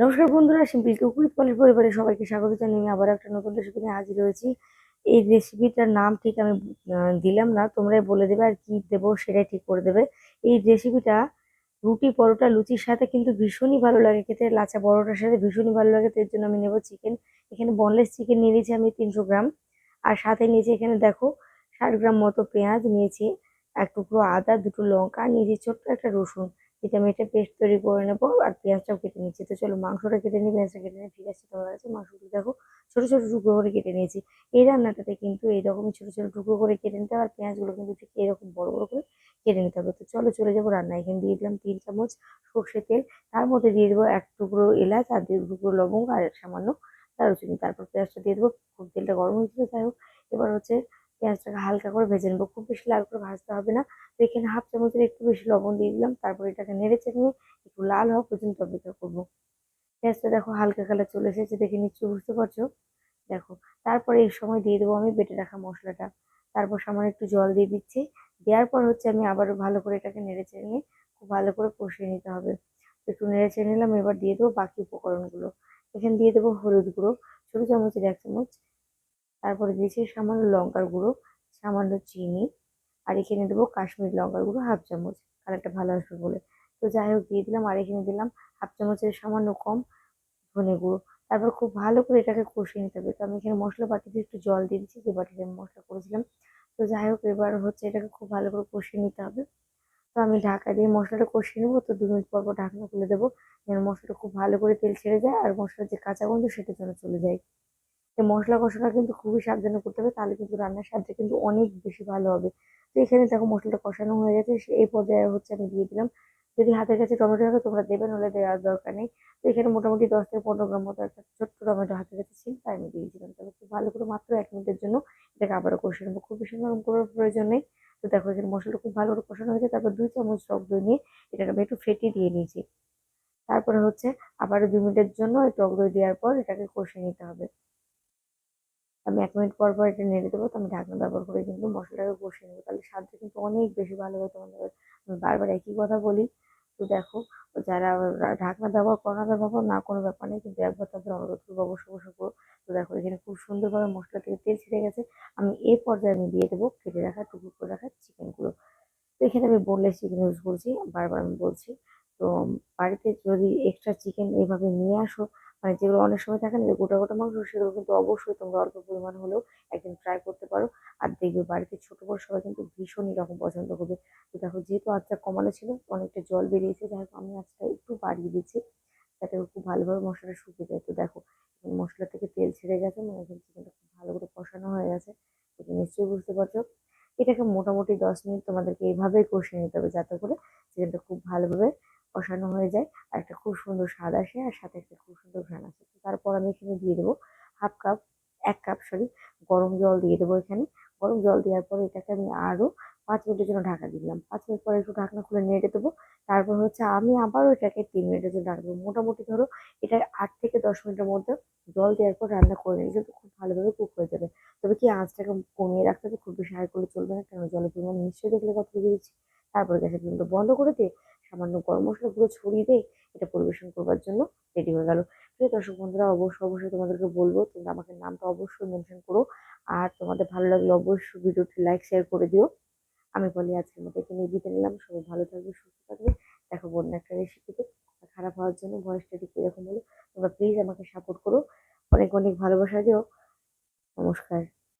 নমস্কার বন্ধুরা সিম্পল কুকুরিত পলের পরিবারের সবাইকে স্বাগত জানিয়ে আবার একটা নতুন রেসিপি নিয়ে হাজির হয়েছি। এই রেসিপিটার নাম ঠিক আমি দিলাম না, তোমরাই বলে দেবে আর কি দেবো সেটাই ঠিক করে দেবে। এই রেসিপিটা রুটি, পরোটা, লুচির সাথে কিন্তু ভীষণই ভালো লাগে খেতে লাচা পরোটার সাথে ভীষণই ভালো লাগে এর জন্য আমি নেব চিকেন এখানে বনলেস চিকেন নিয়ে নিয়েছি আমি তিনশো গ্রাম। আর সাথে নিয়েছি এখানে দেখো ষাট গ্রাম মতো পেঁয়াজ নিয়েছি, এক টুকরো আদা, দুটো লঙ্কা, নিয়েছি ছোট্ট একটা রসুন। এটা আমি একটা পেস্ট তৈরি করে নেব আর পেঁয়াজটাও কেটে নিচ্ছি। তো চলো মাংসটা কেটে নিই, পেঁয়াজটা কেটে নিই, ঠিক আছে তোমার কাছে? মাংসগুলো দেখো, ছোটো ছোটো টুকরো করে কেটে নিয়েছি। এই রান্নাটাতে কিন্তু এইরকমই ছোটো ছোটো টুকরো করে কেটে নিতে হবে আর পেঁয়াজগুলো কিন্তু ঠিক এরকম বড় বড় করে কেটে নিতে হবে। তো চলো চলে যাব রান্না এখানে দিয়ে দিলাম তিন চামচ সর্ষে তেল, তার মধ্যে দিয়ে দেবো এক টুকরো এলাচ আর দুই টুকরো লবঙ্গ আর সামান্য দারুচিনি। তারপর পেঁয়াজটা দিয়ে দেবো, খুব তেলটা গরম হয়েছিল যাই হোক। এবার হচ্ছে পেঁয়াজটাকে হালকা করে ভেজে নেব। খুব বেশি লাল করে ভাজতে হবে না। তো এখানে হাফ চামচের একটু বেশি লবণ দিয়ে দিলাম। তারপর এটাকে নেড়ে চেড়ে নিয়ে একটু লাল হওয়া পর্যন্ত অপেক্ষা করব। পেঁয়াজটা দেখো হালকা কালার চলে এসেছে। দেখে নিশ্চয়ই বুঝতে পারছ? দেখো, তারপরে এই সময় দিয়ে দেবো আমি বেটে রাখা মশলাটা। তারপর সামান্য একটু জল দিয়ে দিচ্ছি। দেওয়ার পর হচ্ছে আমি আবারও ভালো করে এটাকে নেড়ে চেড়ে নিয়ে খুব ভালো করে কষিয়ে নিতে হবে। একটু নেড়ে চেড়ে নিলাম, এবার দিয়ে দেবো বাকি উপকরণগুলো। এখানে দিয়ে দেবো হলুদ গুঁড়ো, ছোটো চামচের এক চামচ তারপরে দিয়েছি সামান্য লঙ্কার গুঁড়ো, সামান্য চিনি, আর এখানে দেবো কাশ্মীরি লঙ্কার গুঁড়ো হাফ চামচ। কালারটা ভালো আসবে বলে। তো যাই হোক, দিয়ে দিলাম আর এখানে দিলাম হাফ চামচের সামান্য কম ধনে গুঁড়ো। তারপর খুব ভালো করে এটাকে কষিয়ে নিতে হবে। তো আমি এখানে মশলা বাটিতে একটু জল দিয়ে দিচ্ছি যে বাটিতে আমি মশলা করেছিলাম। তো যাই হোক, এবার হচ্ছে এটাকে খুব ভালো করে কষিয়ে নিতে হবে। তো আমি ঢাকা দিয়ে মশলাটা কষিয়ে নেব। তো দু মিনিট পর পর ঢাকনা খুলে দেবো। যেন মশলাটা খুব ভালো করে তেল ছেড়ে যায় আর মশলার যে কাঁচা গন্ধ সেটা যেন চলে যায়। তো মশলা কষাটা কিন্তু খুবই সাবধানে করতে হবে, তাহলে কিন্তু রান্নার স্বাদটা কিন্তু অনেক বেশি ভালো হবে। তো এখানে দেখো মশলাটা কষানো হয়ে গেছে এই পর্যায়ে হচ্ছে আমি দিয়ে দিলাম। যদি হাতের কাছে টমেটো থাকে তোমরা দেবে, নাহলে দেওয়ার দরকার নেই। তো এখানে মোটামুটি দশ থেকে পনেরো গ্রাম মতো একটা ছোট্ট টমেটো হাতের কাছে ছিল, তাই আমি দিয়েছিলাম তাহলে খুব ভালো করে মাত্র এক মিনিটের জন্য এটাকে আবারও কষিয়ে নেব। খুব বেশি নরম করার প্রয়োজন নেই। তো দেখো এখানে মশলাটা খুব ভালো করে কষানো হয়েছে, তারপর দুই চামচ টক দই নিয়ে এটাকে আমি একটু ফেটিয়ে দিয়ে নিয়েছি। তারপরে হচ্ছে আবারও দুই মিনিটের জন্য এই টক দই দেওয়ার পর এটাকে কষিয়ে নিতে হবে। আমি এক মিনিট পর পর এটা নেড়ে দেবো, তো আমি ঢাকনা ব্যবহার করে কিন্তু মশলাটাকে কষিয়ে নেব। তাহলে স্বাদটা কিন্তু অনেক বেশি ভালো হয় তোমাদের। আমি বারবার একই কথা বলি। তো দেখো, যারা ঢাকনা ব্যবহার করো ব্যবহার না কোনো ব্যাপার নেই কিন্তু একবার তাদের অনুরোধ করব অবশ্যই অবশ্যই করো। তো দেখো, এখানে খুব সুন্দরভাবে মশলা থেকে তেল ছেড়ে গেছে। আমি এই পর্যায়ে আমি দিয়ে দেবো কেটে রাখা টুকরো করে রাখা চিকেনগুলো তো এখানে আমি বোনলেস চিকেন ইউজ করছি, বারবার আমি বলছি। তো বাড়িতে যদি এক্সট্রা চিকেন এইভাবে নিয়ে আসো মানে যেগুলো অনেক সময় থাকে না যে গোটা গোটা মাংস, সেগুলো কিন্তু অবশ্যই তোমরা অল্প পরিমাণ হলেও একদিন ট্রাই করতে পারো। আর দেখবে বাড়িতে ছোট বড় সবাই কিন্তু ভীষণই রকম পছন্দ করবে। তো দেখো যেহেতু আঁচটা কমানো ছিল, অনেকটা জল বেরিয়েছে, যাই হোক আমি আঁচটা একটু বাড়িয়ে দিচ্ছি যাতে খুব ভালোভাবে মশলাটা শুকিয়ে যায়। তো দেখো মশলা থেকে তেল ছেড়ে গেছে মানে চিকেনটা খুব ভালো করে কষানো হয়ে গেছে। তুমি নিশ্চয়ই বুঝতে পারছ। এটাকে মোটামুটি দশ মিনিট তোমাদেরকে এইভাবেই কষিয়ে নিতে হবে যাতে করে চিকেনটা খুব ভালোভাবে কষানো হয়ে যায় আর একটা খুব সুন্দর স্বাদ আসে আর সাথে একটা খুব সুন্দর ঘ্রাণ আসে তারপর আমি এখানে দিয়ে দেবো হাফ কাপ এক কাপ সরি গরম জল দিয়ে দেবো এখানে। গরম জল দেওয়ার পরে এটাকে আমি আরও পাঁচ মিনিটের জন্য ঢাকা দিলাম। পাঁচ মিনিট পরে একটু ঢাকনা খুলে নেড়ে দেবো। তারপর হচ্ছে আমি আবারও এটাকে তিন মিনিটের জন্য ঢাকা দেবো মোটামুটি ধরো এটা আট থেকে দশ মিনিটের মধ্যে জল দেওয়ার পর রান্না করে নিলে কিন্তু খুব ভালোভাবে কুক হয়ে যাবে। তবে কি আঁচটাকে কমিয়ে রাখতে হবে? খুব বেশি হাই করলে চলবে না কারণ জলের পরিমাণ নিশ্চয়ই দেখলে কতটুকু দিচ্ছি? তারপরে গ্যাসের ফ্লেমটা বন্ধ করে দিয়ে সামান্য গরম মশলা গুঁড়ো ছড়িয়ে দিয়ে এটা পরিবেশন করবার জন্য রেডি হয়ে গেল। প্রিয় দর্শক বন্ধুরা অবশ্যই অবশ্যই তোমাদেরকে বলব, তোমরা আমাকে নামটা অবশ্যই মেনশন করো। আর তোমাদের ভালো লাগলে অবশ্যই ভিডিওটি লাইক শেয়ার করে দিও। আমি বলি আজকের মতো এখানে বিদায় নিলাম। সবাই ভালো থাকবে, সুস্থ থাকবে। দেখো, বন্য একটা রেসিপিতে খারাপ হওয়ার জন্য ভয়েসটা ঠিক এরকম হলো তোমরা প্লিজ আমাকে সাপোর্ট করো। অনেক অনেক ভালোবাসা দিও। নমস্কার।